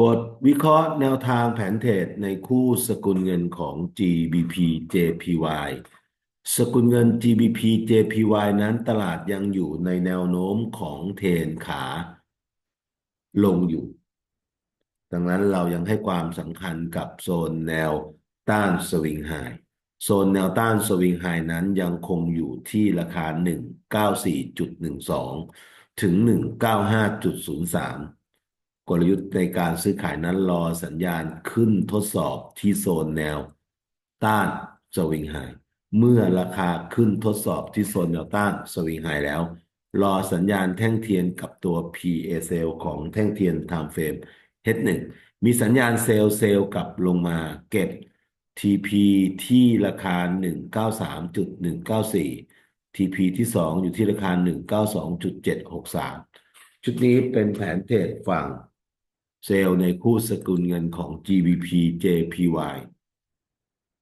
บทวิเคราะห์แนวทางแผนเทรดในคู่สกุลเงินของ GBP JPY สกุลเงิน GBP JPY นั้นตลาดยังอยู่ในแนวโน้มของเทนขา ลงอยู่ ดังนั้นเรายังให้ความสำคัญกับโซนแนวต้านสวิงไฮโซนแนวต้านสวิงไฮนั้นยังคงอยู่ที่ราคา 194.12 ถึง 195.03 กลยุทธ์ในการซื้อขายนั้นรอสัญญาณขึ้นทดสอบที่โซนแนว ต้านสวิงไฮเมื่อราคาขึ้นทดสอบที่โซนแนวต้านสวิงไฮแล้ว รอสัญญาณแท่งเทียนกับตัว PA Cell ของแท่งเทียน Time Frame H1 มีสัญญาณเซลล์เซลล์กลับลงมาเก็บ TP ที่ราคา 193.194 TP ที่ 2 อยู่ที่ราคา 192.763 ชุดนี้เป็นแผนเทรดฝั่ง เซลล์ในคู่สกุลเงินของ GBP JPY